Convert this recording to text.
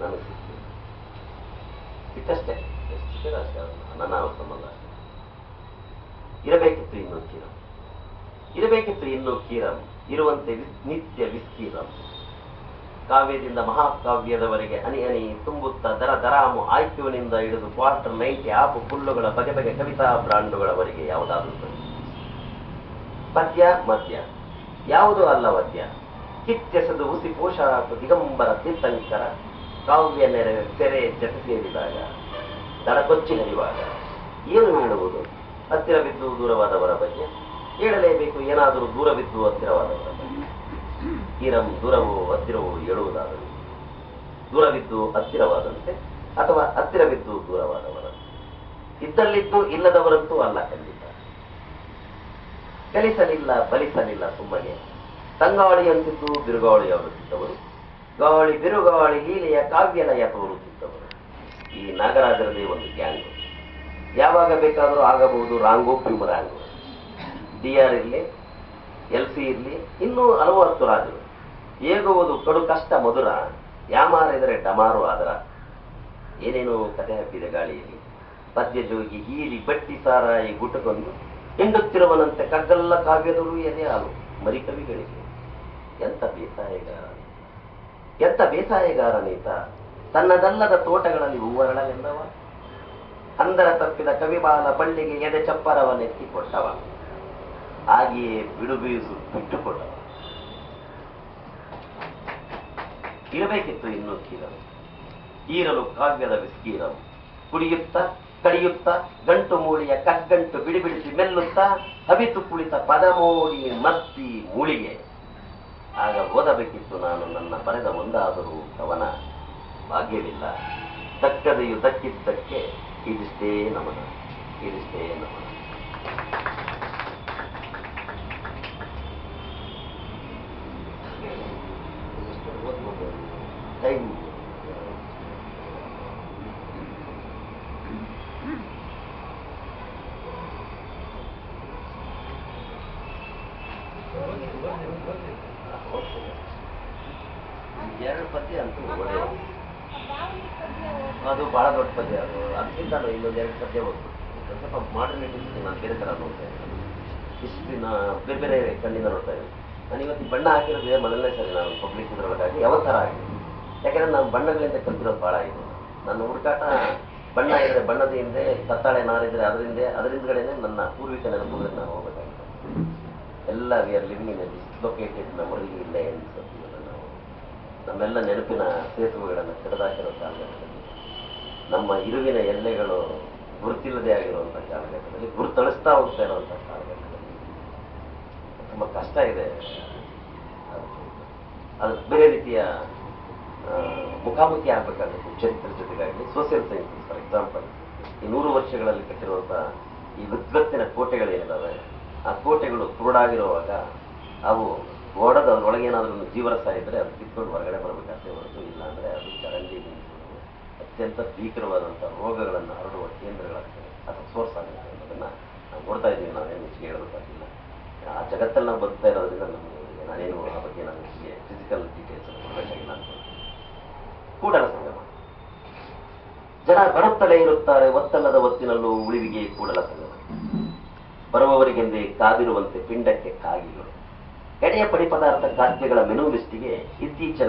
ನನಗೆ ಸಿಕ್ಕಷ್ಟೇ ಸಿಕ್ಕಿದೆ ಅಷ್ಟೇ. ನನ್ನ ಅವ್ರ ಸಂಬಂಧ ಇರಬೇಕಿತ್ತು ಇನ್ನೂ ಕೀರಂ ಇರಬೇಕಿತ್ತು ಇನ್ನೂ ಕೀರಂ ಇರುವಂತೆ ನಿತ್ಯ ವಿಸ್ಕೀರಂ ಕಾವ್ಯದಿಂದ ಮಹಾಕಾವ್ಯದವರೆಗೆ ಅನಿ ಅನಿ ತುಂಬುತ್ತಾ ದರ ದರಾಮು ಆಯ್ಕೆವಿನಿಂದ ಹಿಡಿದು ಕ್ವಾರ್ಟರ್ ನೈಟ್ ಆಪು ಹುಲ್ಲುಗಳ ಬಗೆ ಬಗೆ ಕವಿತಾ ಬ್ರಾಂಡುಗಳವರೆಗೆ ಯಾವುದಾದ್ರೂ. ಪದ್ಯ, ಮದ್ಯ. ಯಾವುದೂ ಅಲ್ಲ ವದ್ಯ. ಕಿತ್ತೆಸೆದು ಉಸಿ ಪೋಷಾಕು ದಿಗಂಬರ ತೀರ್ಥಂಕರ. ಕಾವ್ಯ ನೆರೆ ತೆರೆ ಚಟಕೇರಿದಾಗ ದಡಕೊಚ್ಚಿ ಹರಿವಾಗ ಏನು ಹೇಳುವುದು? ಹತ್ತಿರ ಬಿದ್ದು ದೂರವಾದವರ ಬಗ್ಗೆ. ಹೇಳಲೇಬೇಕು ಏನಾದರೂ ದೂರವಿದ್ದು ಹತ್ತಿರವಾದವರ ಬಗ್ಗೆ. ತೀರಂ ದೂರವೋ, ಹತ್ತಿರವೋ ಹೇಳುವುದಾದರೂ. ದೂರವಿದ್ದು ಹತ್ತಿರವಾದಂತೆ ಅಥವಾ ಹತ್ತಿರವಿದ್ದು ದೂರವಾದವರ. ಇದ್ದಲ್ಲಿದ್ದು ಇಲ್ಲದವರಂತೂ ಅಲ್ಲ ಖಂಡಿತ. ಕಲಿಸಲಿಲ್ಲ, ಬಲಿಸಲಿಲ್ಲ ಸುಮ್ಮನೆ. ತಂಗಾಳಿಯಂತಿದ್ದು ಬಿರುಗಾಳಿಯಾಡುತ್ತಿದ್ದವರು ಗಾಳಿ ಬಿರುಗಾಳಿ ಲೀಲೆಯ ಕಾವ್ಯಲಯ ತೋರುತ್ತಿದ್ದವರು. ಈ ನಾಗರಾಜರದೇ ಒಂದು ಗ್ಯಾಂಗ್ ಯಾವಾಗ ಬೇಕಾದರೂ ಆಗಬಹುದು ರಾಂಗೋ ಪ್ಯೂಮರಾಂಗೋ ಡಿ ಆರ್ ಇರಲಿ ಎಲ್ ಸಿ ಇರಲಿ, ಇನ್ನೂ ಹಲವತ್ತು ರಾಜರು. ಏಗುವುದು ಕಡು ಕಷ್ಟ ಮಧುರ ಯಾಮಾರಿದರೆ ಡಮಾರು ಆದರ. ಏನೇನೋ ಕತೆ ಹಾಕಿದೆ ಗಾಳಿಯಲ್ಲಿ. ಪದ್ಯ ಜೋಗಿ ಹೀರಿ ಬಟ್ಟಿ ಸಾರಾಯಿ ಗುಟಕೊಂಡು ಹಿಂಡುತ್ತಿರುವನಂತೆ ಕಗ್ಗಲ್ಲ ಕಾವ್ಯದರು ಎದೆ ಹಾಲು ಮರಿ ಕವಿಗಳಿಗೆ. ಎಂತ ಬೇಸಾಯಗಾರ. ಎಂತ ಬೇಸಾಯಗಾರನೀತ? ತನ್ನದಲ್ಲದ ತೋಟಗಳಲ್ಲಿ ಹೂವರಳವೆಂದವ ಅಂದರ ತಪ್ಪಿದ ಕವಿಬಾಲ ಬಳ್ಳಿಗೆ ಎದೆ ಚಪ್ಪರವನ್ನೆತ್ತಿ ಕೊಟ್ಟವ ಹಾಗೆಯೇ ಬಿಡು ಬೀಸು ಬಿಟ್ಟುಕೊಟ್ಟವ ಇರಬೇಕಿತ್ತು ಇನ್ನೂ ಕೀರಲು ಕಾವ್ಯದ ವಿಸ್ಕೀರವು ಕುಡಿಯುತ್ತ, ಕಡಿಯುತ್ತ, ಗಂಟು ಮೂಳಿಯ ಕಗ್ಗಂಟು ಬಿಡಿಬಿಡಿಸಿ ಮೆಲ್ಲುತ್ತಾ ಹಬಿತು ಕುಳಿತ ಪದಮೋಡಿ ಮತ್ತಿ ಮೂಳಿಗೆ. ಆಗ ಓದಬೇಕಿತ್ತು ನಾನು ನನ್ನ ಬರೆದ ಒಂದಾದರೂ ಕವನ ಭಾಗ್ಯವಿಲ್ಲ. ದಕ್ಕದೆಯು ದಕ್ಕಿದ್ದಕ್ಕೆ ಇದಿಷ್ಟೇ ನಮನ ಇದಿಷ್ಟೇ ನಮನ. ಟೈಮ್ ಎರಡು ಪದ್ಯ ಅಂತೂ ಅದು ಬಹಳ ದೊಡ್ಡ ಪದ್ಯ. ಅದು ಅದಕ್ಕಿಂತ ನಾನು ಇನ್ನೊಂದು ಎರಡು ಪದ್ಯ ಒಂದ್ ಸ್ವಲ್ಪ ಮಾಡರ್ನಿಟಿ ನಾನು ಬೇರೆ ಥರ ನೋಡ್ತಾ ಇದ್ದೀನಿ. ಹಿಸ್ಟ್ರಿನ ಬೇರೆ ಬೇರೆ ಕಣ್ಣಿಂದ ನೋಡ್ತಾ ಇದ್ದೀನಿ. ನಾನು ಇವತ್ತು ಬಣ್ಣ ಹಾಕಿರೋದೇ ಮೊದಲನೇ ಸರಿ ನಾನು ಪಬ್ಲಿಕ್ ಇದರೊಳಗಾಗಿ ಯಾವ ಥರ ಆಗಿದೆ ಯಾಕಂದ್ರೆ ನಾನು ಬಣ್ಣಗಳಿಂದ ಕಲ್ತಿರೋದು ಭಾಳ ಆಗಿದೆ ನನ್ನ ಹುಡುಕಾಟ ಬಣ್ಣ ಇದ್ರೆ ಬಣ್ಣದ ಹಿಂದೆ ಕತ್ತಾಳೆ ನಾರಿದ್ರೆ ಅದರಿಂದ, ಅದರಿಂದಗಡೆನೆ ನನ್ನ ಪೂರ್ವಿಕ ನೆನಪುಗಳನ್ನು ನಾನು ಹೋಗಬೇಕಾಗಿದೆ ಎಲ್ಲ we are living in dislocated memory lines ನಾವು ನಮ್ಮೆಲ್ಲ ನೆನಪಿನ ಸೇತುವೆಗಳನ್ನು ಕೆಡದಾಕಿರೋ ಕಾಲಘಟ್ಟದಲ್ಲಿ, ನಮ್ಮ ಇರುವಿನ ಎಲ್ಲೆಗಳು ಗುರುತಿಲ್ಲದೆ ಆಗಿರುವಂಥ ಕಾಲಘಟ್ಟದಲ್ಲಿ, ಗುರುತಳಿಸ್ತಾ ಹೋಗ್ತಾ ಇರುವಂಥ ಕಾಲಘಟ್ಟದಲ್ಲಿ ತುಂಬ ಕಷ್ಟ ಇದೆ. ಅದು ಬೇರೆ ರೀತಿಯ ಮುಖಾಮುಖಿ ಆಗ್ಬೇಕಾಗುತ್ತೆ ಚರಿತ್ರೆ ಜೊತೆಗಾಗಲಿ ಸೋಷಿಯಲ್ ಸೈನ್ಸಸ್ ಫಾರ್ ಎಕ್ಸಾಂಪಲ್ ಈ ನೂರು ವರ್ಷಗಳಲ್ಲಿ ಕಟ್ಟಿರುವಂತಹ ಈ ವಿದ್ವತ್ತಿನ ಕೋಟೆಗಳೇನಿದಾವೆ ಆ ಕೋಟೆಗಳು ಕುರುಡಾಗಿರುವಾಗ ಅವು ಓಡದ ಅದರೊಳಗೆ ಏನಾದರೂ ಜೀವರಸ ಇದ್ದರೆ ಅದು ಕಿತ್ಕೊಂಡು ಹೊರಗಡೆ ಬರಬೇಕಾಗ್ತದೆ ಹೊರತು ಇಲ್ಲ ಅಂದರೆ ಅದು ಚರಂಡಿ ಅತ್ಯಂತ ಭೀಕರವಾದಂಥ ರೋಗಗಳನ್ನು ಹರಡುವ ಕೇಂದ್ರಗಳಾಗ್ತವೆ. ಅದು ಸೋರ್ಸ್ ಆಗುತ್ತೆ ಅನ್ನೋದನ್ನು ನಾವು ನೋಡ್ತಾ ಇದ್ದೀವಿ. ನಾವೇನು ಹೆಚ್ಚಿಗೆ ಹೇಳಬೇಕಾಗಿಲ್ಲ ಆ ಜಗತ್ತಲ್ಲಿ ನಾವು ಬದುಕ್ತಾ ಇರೋದ್ರಿಂದ ನಮಗೆ ನಾನೇನು ಆ ಬಗ್ಗೆ ನಾನು ಹೆಚ್ಚಿಗೆ ಫಿಸಿಕಲ್ ಡೀಟೇಲ್ಸ್ ಕೊಡಬೇಕಾಗಿಲ್ಲ ಅನ್ಕೊಳ್ತೀನಿ ಕೂಡ ಸಂಗಮ. ಜನ ಬರುತ್ತಲೇ ಇರುತ್ತಾರೆ, ಒತ್ತಲ್ಲದ ಒತ್ತಿನಲ್ಲೂ ಉಳಿವಿಗೆ ಕೂಡಲ ಸಂಗಮ. ಬರುವವರಿಗೆಂದೇ ಕಾದಿರುವಂತೆ ಪಿಂಡಕ್ಕೆ ಕಾಗಿಗಳು ಎಡೆಯ ಪಡಿಪದಾರ್ಥ ಖಾದ್ಯಗಳ ಮೆನು ಲಿಸ್ಟಿಗೆ ಇತ್ತೀಚಿನ